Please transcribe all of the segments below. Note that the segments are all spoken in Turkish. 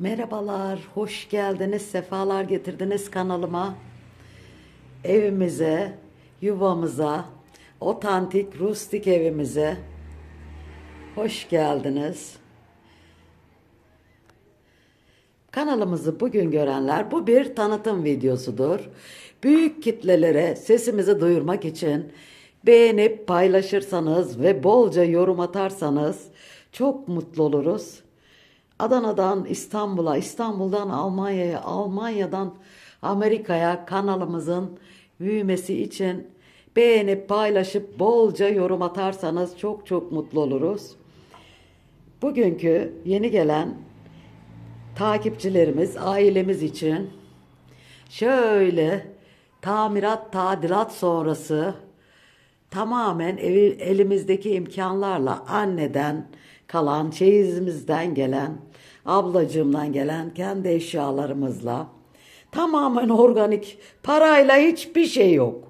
Merhabalar, hoş geldiniz, sefalar getirdiniz kanalıma. Evimize, yuvamıza, otantik, rustik evimize hoş geldiniz. Kanalımızı bugün görenler bu bir tanıtım videosudur. Büyük kitlelere sesimizi duyurmak için beğenip paylaşırsanız ve bolca yorum atarsanız çok mutlu oluruz. Adana'dan İstanbul'a, İstanbul'dan Almanya'ya, Almanya'dan Amerika'ya kanalımızın büyümesi için beğenip paylaşıp bolca yorum atarsanız çok çok mutlu oluruz. Bugünkü yeni gelen takipçilerimiz, ailemiz için şöyle tamirat, tadilat sonrası tamamen evi, elimizdeki imkanlarla anneden kalan, çeyizimizden gelen, ablacığımdan gelen kendi eşyalarımızla tamamen organik, parayla hiçbir şey yok.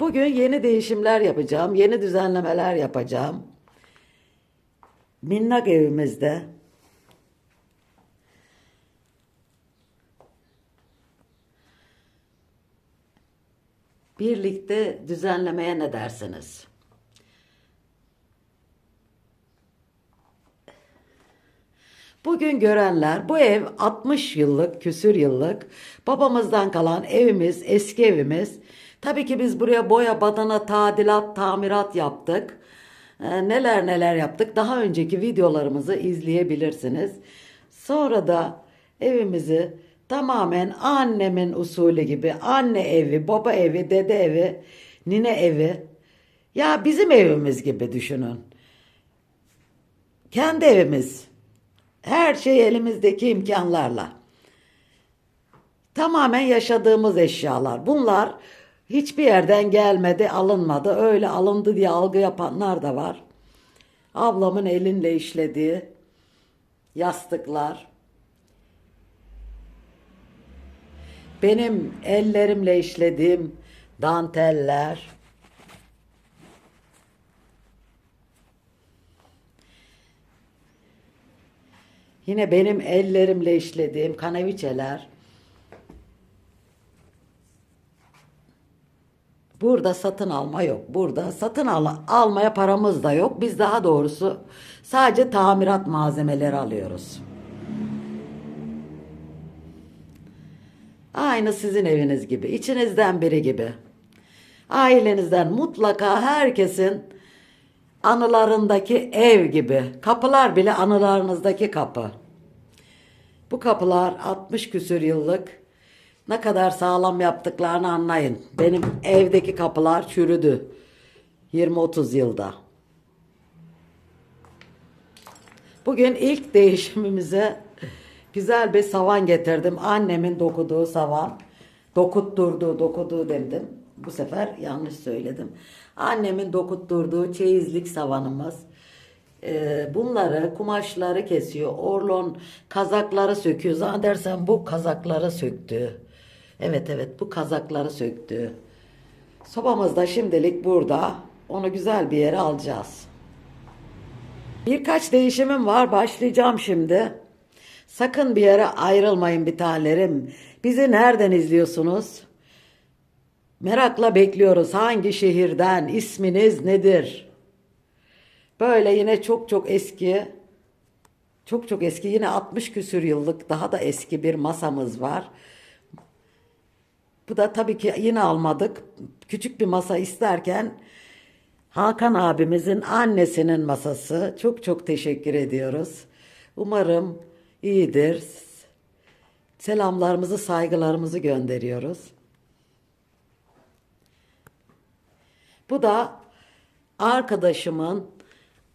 Bugün yeni değişimler yapacağım, yeni düzenlemeler yapacağım. Minnak evimizde birlikte düzenlemeye ne dersiniz? Bugün görenler bu ev 60 yıllık, küsür yıllık babamızdan kalan evimiz, eski evimiz. Tabii ki biz buraya boya, badana, tadilat, tamirat yaptık. Ee, neler neler yaptık. Daha önceki videolarımızı izleyebilirsiniz. Sonra da evimizi tamamen annemin usulü gibi anne evi, baba evi, dede evi, nine evi ya bizim evimiz gibi düşünün. Kendi evimiz. Her şey elimizdeki imkanlarla. Tamamen yaşadığımız eşyalar. Bunlar hiçbir yerden gelmedi, alınmadı. Öyle alındı diye algı yapanlar da var. Ablamın elinle işlediği yastıklar. Benim ellerimle işlediğim danteller. Yine benim ellerimle işlediğim kaneviçeler. Burada satın alma yok. Burada satın al almaya paramız da yok. Biz daha doğrusu sadece tamirat malzemeleri alıyoruz. Aynı sizin eviniz gibi, içinizden biri gibi. Ailenizden mutlaka herkesin anılarındaki ev gibi. Kapılar bile anılarınızdaki kapı. Bu kapılar 60 küsür yıllık. Ne kadar sağlam yaptıklarını anlayın. Benim evdeki kapılar çürüdü. 20-30 yılda. Bugün ilk değişimimize güzel bir savan getirdim. Annemin dokuduğu savan. Dokutturduğu, dokuduğu dedim. Bu sefer yanlış söyledim. Annemin dokutturduğu çeyizlik savanımız. Ee, bunları, kumaşları kesiyor. Orlon kazakları söküyor. Zannedersem bu kazakları söktü. Evet evet bu kazakları söktü. Sobamız da şimdilik burada. Onu güzel bir yere alacağız. Birkaç değişimim var. Başlayacağım şimdi. Sakın bir yere ayrılmayın bir tanelerim. Bizi nereden izliyorsunuz? Merakla bekliyoruz. Hangi şehirden? İsminiz nedir? Böyle yine çok çok eski, çok çok eski, yine 60 küsür yıllık daha da eski bir masamız var. Bu da tabii ki yine almadık. Küçük bir masa isterken Hakan abimizin annesinin masası. Çok çok teşekkür ediyoruz. Umarım iyidir. Selamlarımızı, saygılarımızı gönderiyoruz. Bu da arkadaşımın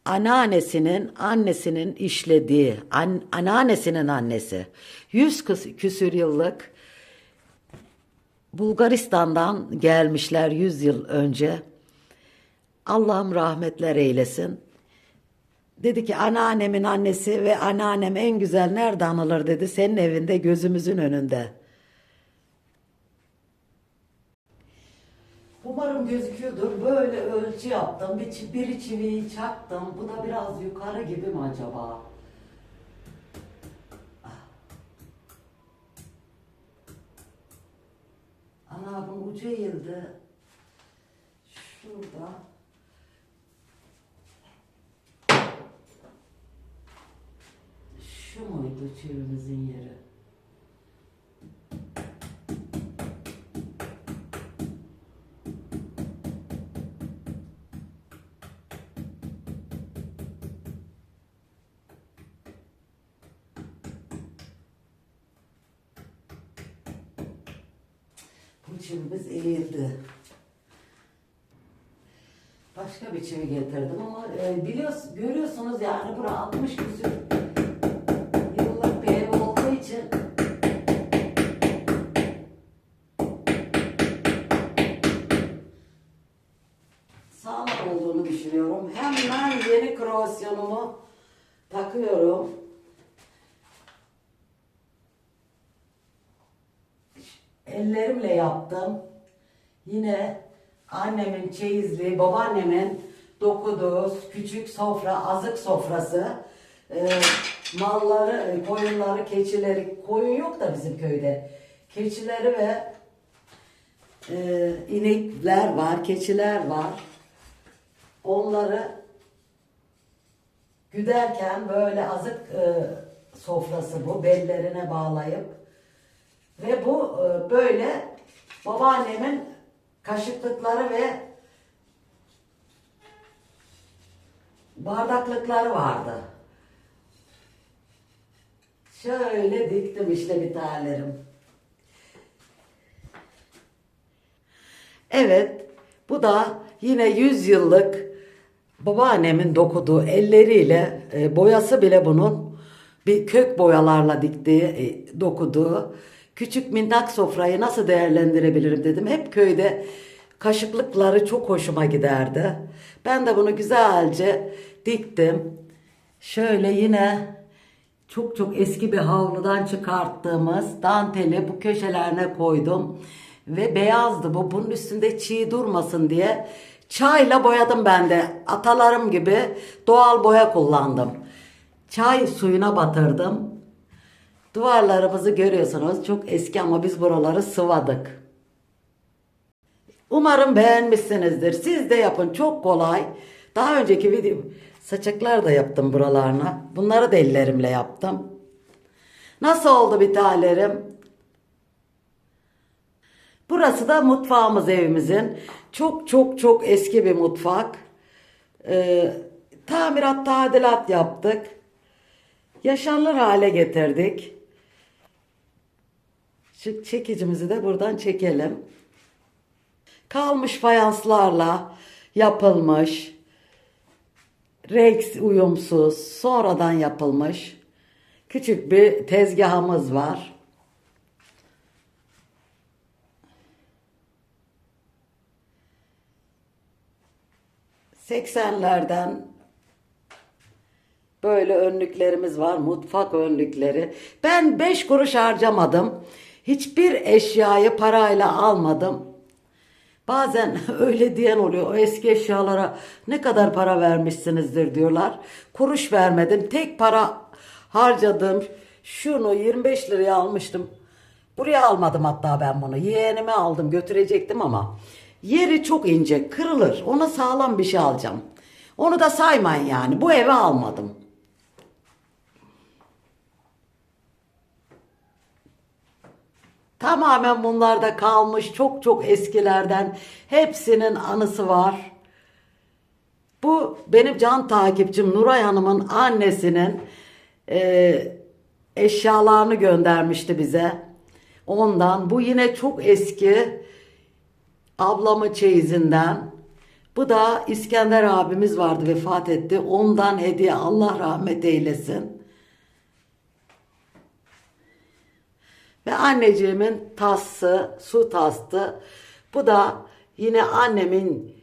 anneannesinin annesinin işlediği, an, anneannesinin annesi. Yüz küsür yıllık Bulgaristan'dan gelmişler yüz yıl önce. Allah'ım rahmetler eylesin. Dedi ki anneannemin annesi ve anneannem en güzel nerede anılır dedi. Senin evinde gözümüzün önünde. Umarım gözüküyordur. Böyle ölçü yaptım. Bir, bir çiviyi çaktım. Bu da biraz yukarı gibi mi acaba? Ana bu ucu eğildi. Şurada. Muydu çivimizin yeri? Bu çivimiz eğildi. Başka bir çivi getirdim ama e, biliyorsun, görüyorsunuz yani bura 60 küsür yıllık bir ev olduğu için sağlam olduğunu düşünüyorum. Hemen yeni kreasyonumu takıyorum. Ellerimle yaptım. Yine annemin çeyizliği, babaannemin dokuduğu küçük sofra, azık sofrası. Ee, malları, e, koyunları, keçileri, koyun yok da bizim köyde. Keçileri ve e, inekler var, keçiler var. Onları güderken böyle azık e, sofrası bu bellerine bağlayıp ve bu e, böyle babaannemin kaşıklıkları ve bardaklıkları vardı. Şöyle diktim işte bir tanelerim. Evet, bu da yine 100 yıllık babaannemin dokuduğu elleriyle e, boyası bile bunun bir kök boyalarla diktiği, e, dokuduğu küçük minnak sofrayı nasıl değerlendirebilirim dedim. Hep köyde kaşıklıkları çok hoşuma giderdi. Ben de bunu güzelce diktim. Şöyle yine çok çok eski bir havludan çıkarttığımız danteli bu köşelerine koydum. Ve beyazdı bu. Bunun üstünde çiğ durmasın diye çayla boyadım ben de. Atalarım gibi doğal boya kullandım. Çay suyuna batırdım. Duvarlarımızı görüyorsunuz. Çok eski ama biz buraları sıvadık. Umarım beğenmişsinizdir. Siz de yapın. Çok kolay. Daha önceki video saçaklar da yaptım buralarına. Bunları da ellerimle yaptım. Nasıl oldu bir tanelerim? Burası da mutfağımız evimizin. Çok çok çok eski bir mutfak. Ee, tamirat tadilat yaptık. Yaşanılır hale getirdik. Şu çekicimizi de buradan çekelim. Kalmış fayanslarla yapılmış. Renk uyumsuz, sonradan yapılmış. Küçük bir tezgahımız var. Seksenlerden Böyle önlüklerimiz var. Mutfak önlükleri. Ben 5 kuruş harcamadım. Hiçbir eşyayı parayla almadım. Bazen öyle diyen oluyor. O eski eşyalara ne kadar para vermişsinizdir diyorlar. Kuruş vermedim. Tek para harcadım. Şunu 25 liraya almıştım. Buraya almadım hatta ben bunu. Yeğenime aldım götürecektim ama. Yeri çok ince kırılır. Ona sağlam bir şey alacağım. Onu da saymayın yani. Bu eve almadım. Tamamen bunlarda kalmış çok çok eskilerden hepsinin anısı var. Bu benim can takipçim Nuray Hanım'ın annesinin e, eşyalarını göndermişti bize. Ondan bu yine çok eski ablamın çeyizinden. Bu da İskender abimiz vardı vefat etti. Ondan hediye Allah rahmet eylesin. Ve anneciğimin tası, su tastı. Bu da yine annemin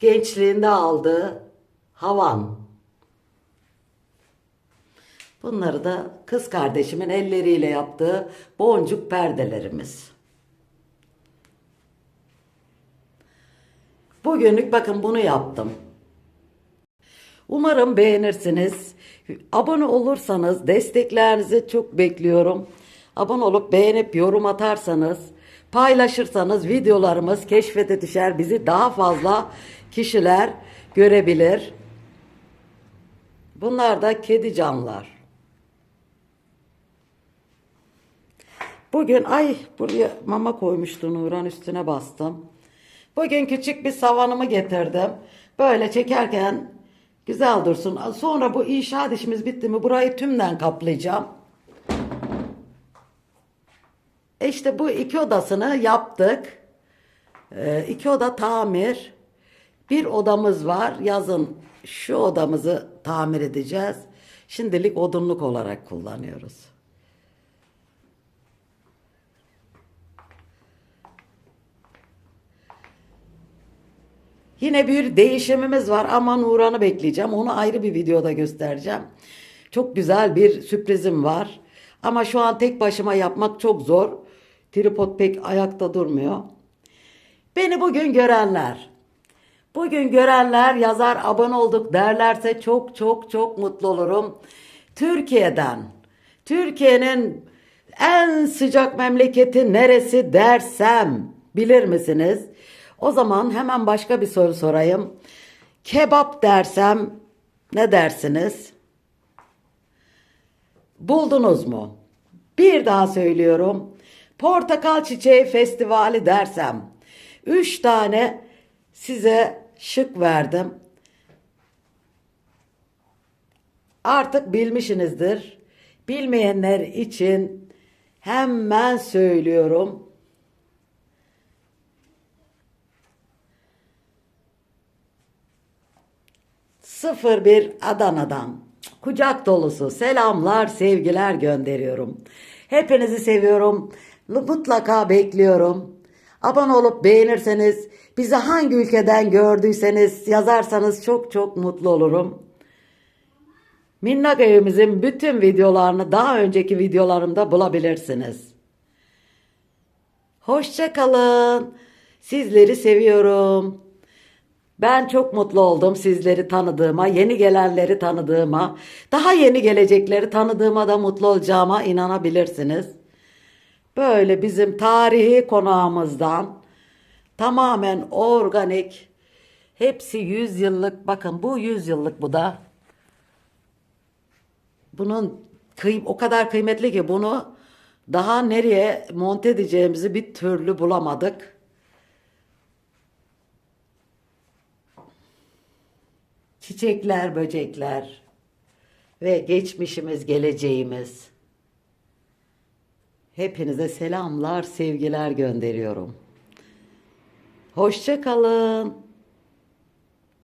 gençliğinde aldığı havan. Bunları da kız kardeşimin elleriyle yaptığı boncuk perdelerimiz. Bugünlük bakın bunu yaptım. Umarım beğenirsiniz. Abone olursanız desteklerinizi çok bekliyorum. Abone olup beğenip yorum atarsanız, paylaşırsanız videolarımız keşfete düşer. Bizi daha fazla kişiler görebilir. Bunlar da kedi canlar. Bugün ay buraya mama koymuştu Nuran üstüne bastım. Bugün küçük bir savanımı getirdim. Böyle çekerken güzel dursun. Sonra bu inşaat işimiz bitti mi burayı tümden kaplayacağım. E İşte bu iki odasını yaptık. Ee, iki oda tamir. Bir odamız var. Yazın şu odamızı tamir edeceğiz. Şimdilik odunluk olarak kullanıyoruz. Yine bir değişimimiz var ama Nuran'ı bekleyeceğim. Onu ayrı bir videoda göstereceğim. Çok güzel bir sürprizim var. Ama şu an tek başıma yapmak çok zor. Tripod pek ayakta durmuyor. Beni bugün görenler, bugün görenler yazar abone olduk derlerse çok çok çok mutlu olurum. Türkiye'den, Türkiye'nin en sıcak memleketi neresi dersem bilir misiniz? O zaman hemen başka bir soru sorayım. Kebap dersem ne dersiniz? Buldunuz mu? Bir daha söylüyorum. Portakal Çiçeği Festivali dersem. Üç tane size şık verdim. Artık bilmişsinizdir. Bilmeyenler için hemen söylüyorum. Sıfır bir Adana'dan kucak dolusu selamlar, sevgiler gönderiyorum. Hepinizi seviyorum. Mutlaka bekliyorum. Abone olup beğenirseniz, bizi hangi ülkeden gördüyseniz yazarsanız çok çok mutlu olurum. Minnak evimizin bütün videolarını daha önceki videolarımda bulabilirsiniz. Hoşça kalın. Sizleri seviyorum. Ben çok mutlu oldum sizleri tanıdığıma, yeni gelenleri tanıdığıma, daha yeni gelecekleri tanıdığıma da mutlu olacağıma inanabilirsiniz. Böyle bizim tarihi konağımızdan tamamen organik, hepsi 100 yıllık, bakın bu 100 yıllık bu da. Bunun kıym o kadar kıymetli ki bunu daha nereye monte edeceğimizi bir türlü bulamadık. Çiçekler, böcekler ve geçmişimiz, geleceğimiz. Hepinize selamlar, sevgiler gönderiyorum. Hoşça kalın.